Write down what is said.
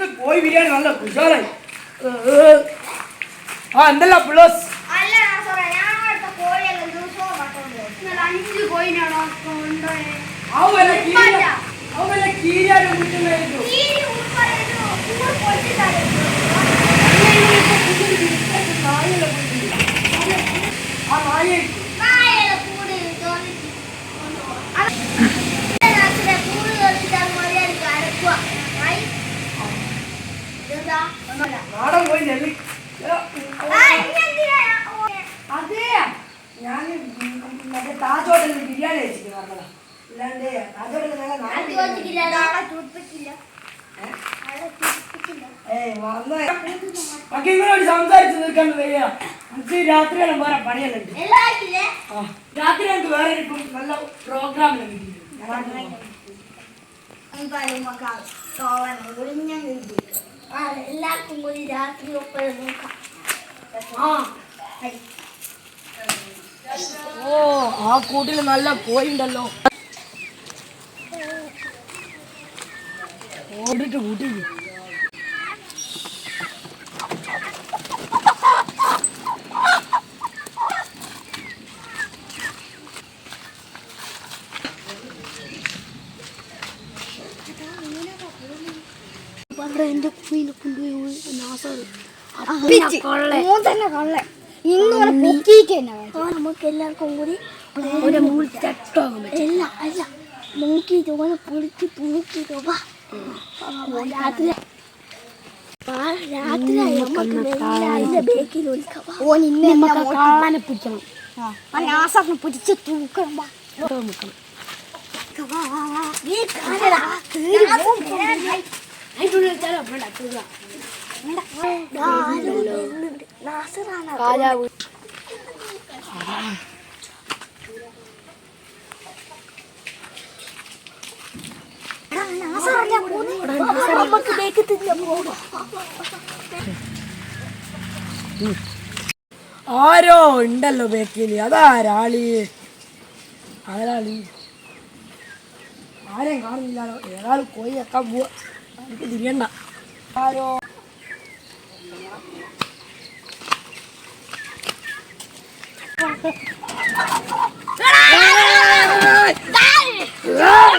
ഇന്നത്തെ കോഴി ബിരിയാണി നല്ല ഉഷാറായി. ആ എന്തല്ല പ്ലസ് അല്ല ഞാൻ കോഴിയെല്ലാം ദിവസവും. ഇന്നലെ അഞ്ച് കോഴിനാണോ കൊണ്ടുപോയത്? ഊർ. ആ നായ നാടൻ പോയി പോയെ? അതെ ഞാൻ മറ്റേ താജ് ഹോട്ടലിൽ ബിരിയാണി കഴിച്ചിട്ട് പറഞ്ഞതാ. അല്ലാണ്ട് താജ് ഹോട്ടലിൽ ഏയ് മറന്നു. ഒക്കെ ഇങ്ങളോട് സംസാരിച്ച് തീർക്കാൻ വരിക നമുക്ക് രാത്രിയാണ് വേറെ പണിയെല്ലാം? രാത്രി നമുക്ക് വേറെ ഇപ്പം നല്ല പ്രോഗ്രാം എന്തായാലും എല്ലാവർക്കും കൂടി രാത്രി ഒപ്പഴം നോക്കാം ഓ ആ കൂട്ടിൽ നല്ല കോഴിണ്ടല്ലോ ഓടിട്ട് ഓടിട്ട് കൂട്ടി എന്റെ കുയിനെ കൊണ്ടുപോയി തന്നെ നമുക്ക് എല്ലാവർക്കും കൂടി അല്ല അല്ല. നോക്കിയിട്ട് ഓനെ പൊളിച്ച് തൂക്കിയിട്ട് വാ. രാത്രി. രാത്രി അതിന്റെ ബേക്കിൽ ഒളിക്കാം ആരോ ഉണ്ടല്ലോ ബേക്കിൽ അതാരാളി ആരാളി? ആരെയും കാണുന്നില്ലല്ലോ ഏതാൾ കോയി വെക്കാൻ പോവാ എനിക്ക് തിരിയണ്ട. Claro. Dai! ¡Dale!